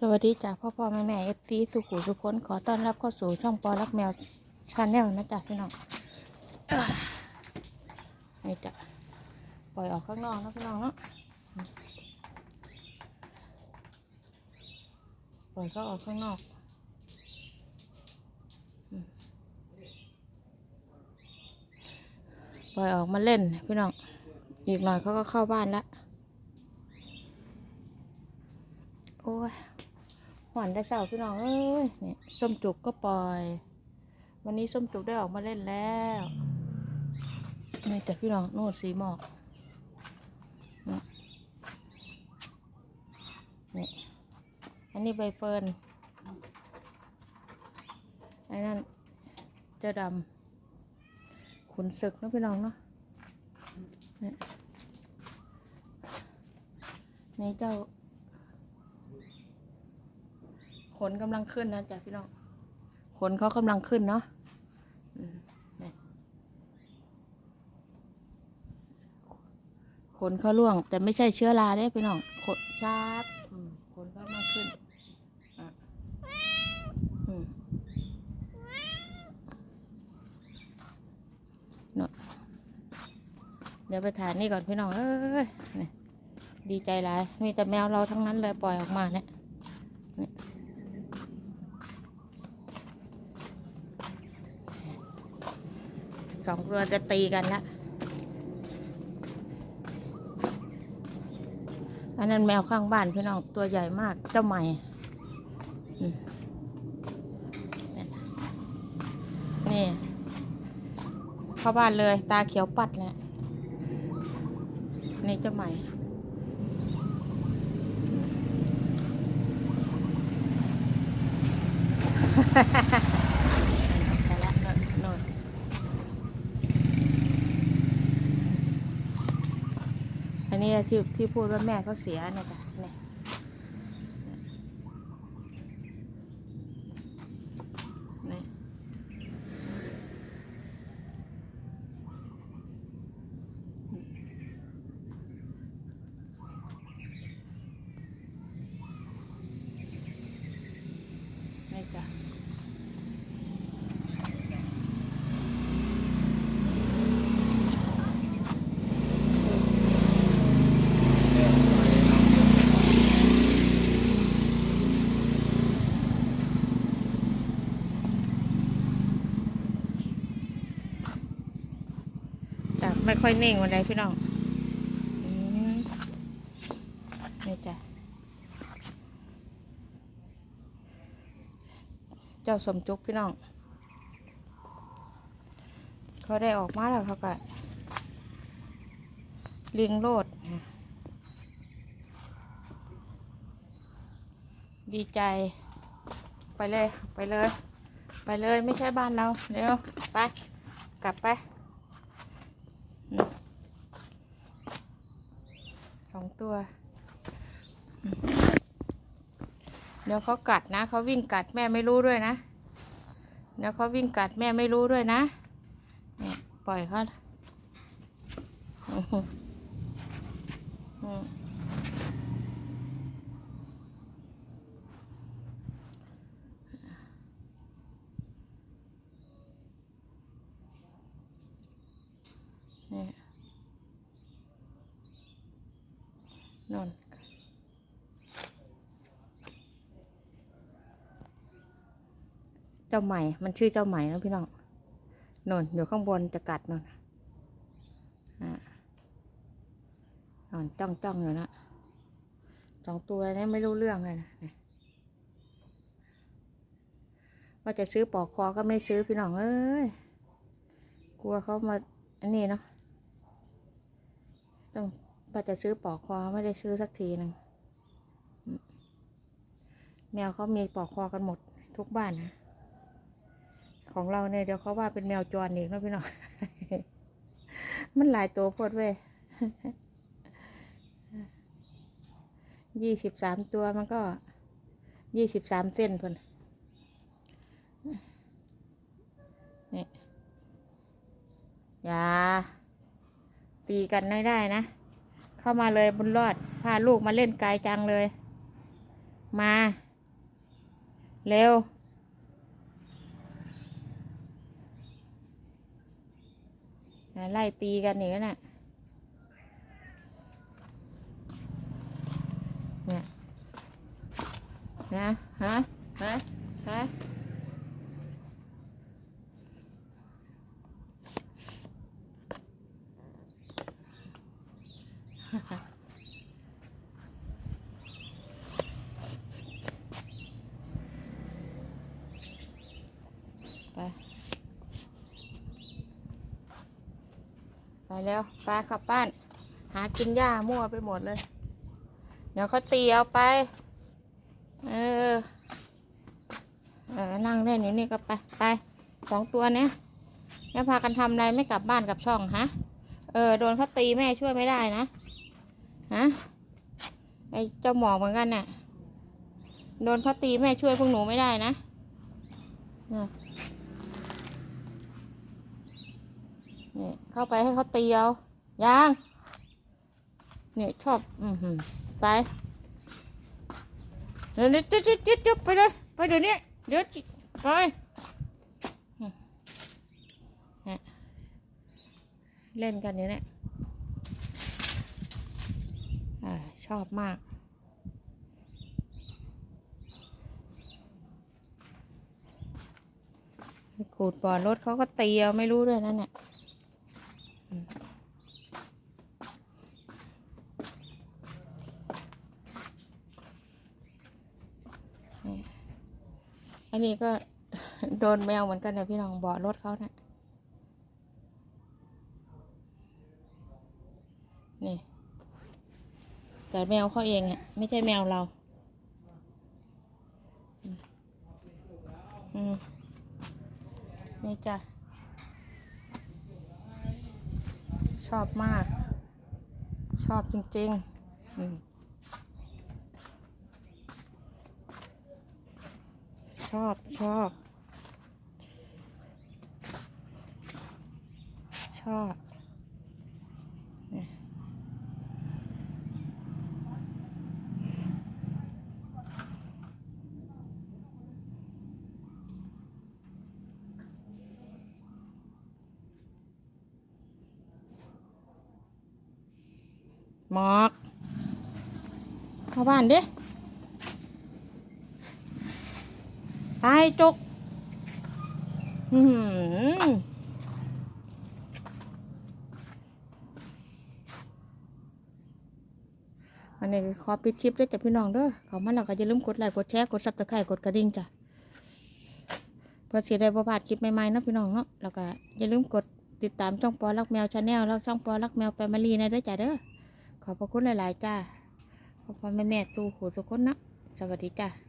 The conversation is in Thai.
สวัสดีจ้ะพ่อพ่อแม่แม่เอฟซีสุขุสุขนขอต้อนรับเข้าสู่ช่องปอรักแมวชาแนลนะจ๊ะพี่น้องอ่านี่จ้ะปล่อยออกข้างนอกนะพี่น้องเนาะปล่อยเขาออกข้างนอกปล่อยออกมาเล่นพี่น้องอีกหน่อยเขาก็เข้าบ้านละโอ้ย หวานได้เสาพี่น้องเอ้ยนี่ส้มจุกก็ปล่อย วันนี้ส้มจุกได้ออกมาเล่นแล้วนี่แต่พี่น้องโน่นสีหมอกนี่อันนี้ใบเฟิร์นอันนั้นเจ้าดำขุนศึกนะพี่น้องเนาะนี่เจ้า ขนกำลังขึ้นนะจ๊ะพี่น้องขนเขากำลังขึ้นเนาะขนเขาล่วง แต่ไม่ใช่เชื้อราได้พี่น้องขนชาบขนเขากำลังขึ้นเนาะเดี๋ยวไปถ่ายนี่ก่อนพี่น้องเอ้ยดีใจหลายมีแต่แมวเราทั้งนั้นเลยปล่อยออกมาเนี่ย สองตัวจะตีกันละอันนั้นแมวข้างบ้านพี่น้องตัวใหญ่มากเจ้าใหม่นี่ เข้าบ้านเลย ตาเขียวปัดแหละนี่เจ้าใหม่ไปละโน่นโน่น อันนี้ ที่ที่พูดว่าแม่เขาเสียเนี่ยจ้ะเนี่ยเนี่ยนี่จ้ะจ้ะ ไม่ค่อยนิ่งวันใดพี่น้องอืมนี่จ้ะเจ้าสมจุกพี่น้อง เขาได้ออกมาแล้วเขาก็เลิงโลด ดีใจ ไปเลย ไปเลย ไปเลย ไม่ใช่บ้านเราเร็วไป กลับไปอืมสอง ตัว เดี๋ยวเขากัดนะเขาวิ่งกัดแม่ไม่รู้ด้วยนะ เดี๋ยวเขาวิ่งกัดแม่ไม่รู้ด้วยนะเนี่ยปล่อยเขาเนี่ย นอนเจ้าใหม่ มันชื่อเจ้าใหม่นะพี่น้องนอนอยู่ข้างบนจะกัดนอ่านอนจ้องจ้องอยู่นะสองตัวนี้ไม่รู้เรื่องเลยนะเนี่ยว่าจะซื้อปอกคอก็ไม่ซื้อพี่น้องเอ้ยกลัวเขามาอันนี้เนาะต้อง ว่าจะซื้อปอกคอไม่ได้ซื้อสักทีหนึ่งแมวเขามีปอกคอกันหมดทุกบ้านนะของเราเนี่ยเดี๋ยวเขาว่าเป็นแมวจรอีกนะพี่น้องมันหลายตัวพดเว้ยยี่สิบสามตัวมันก็ยี่สิบสามเส้นพนนี่อย่าตีกันไม่ได้นะ เข้ามาเลยบุญรอด พาลูกมาเล่นไกลจังเลย มา เร็ว ไล่ตีกันอย่างนั้นน่ะเนี่ยนะฮะฮะฮะ แล้วไปกลับบ้าน หากินหญ้ามั่วไปหมดเลย เดี๋ยวเขาตีเอาไป เออเออนั่งเล่นอยู่นี่ก็ไปไปสองตัวเนี้ยแล้วพากันทำอะไรไม่กลับบ้านกลับช่องฮะ เออโดนเขาตีแม่ช่วยไม่ได้นะฮะไอเจ้าหมอกเหมือนกันน่ะ โดนเขาตีแม่ช่วยพวกหนูไม่ได้นะน่ะนี่ เข้าไปให้เขาตีเอายังเนี่ยชอบอือหือไปเดี๋ยวนี้จุดจุดจุดจุดไปเลยไปเดี๋ยวนี้เดี๋ยวไปเล่นกันอยู่เนี่ยอ่าชอบมากขูดบ่อรถเขาก็ตีเอาไม่รู้ด้วยนั่นเนี่ย นี่อันนี้ก็โดนแมวเหมือนกันนะพี่น้องบ่อรถเขาเนี่ยนี่ แต่แมวเขาเองอะไม่ใช่แมวเราอืมอืมนี่จ้ะ ชอบมาก ชอบจริง ๆ อืม ชอบชอบ ชอบเนี่ยหมอกเข้าบ้านดิ ไปจุกอือหืออันนี้ขอปิดคลิปด้วยจ้ะพี่น้องเด้อเขามาแล้วก็อย่าลืมกดไลค์กดแชร์กดซับสไครต์กดกระดิ่งจ้ะเพื่อสิได้บ่พลาดคลิปใหม่ๆเนาะพี่น้องเนาะแล้วก็อย่าลืมกดติดตามช่องปอรักแมวชาแนลแล้วช่องปอรักแมวแฟมิลี่นะเด้อจ้ะเด้อขอบพระคุณหลายๆจ้าพ่อพ่อแม่แม่ตู้หูสุกคนนะสวัสดีจ้า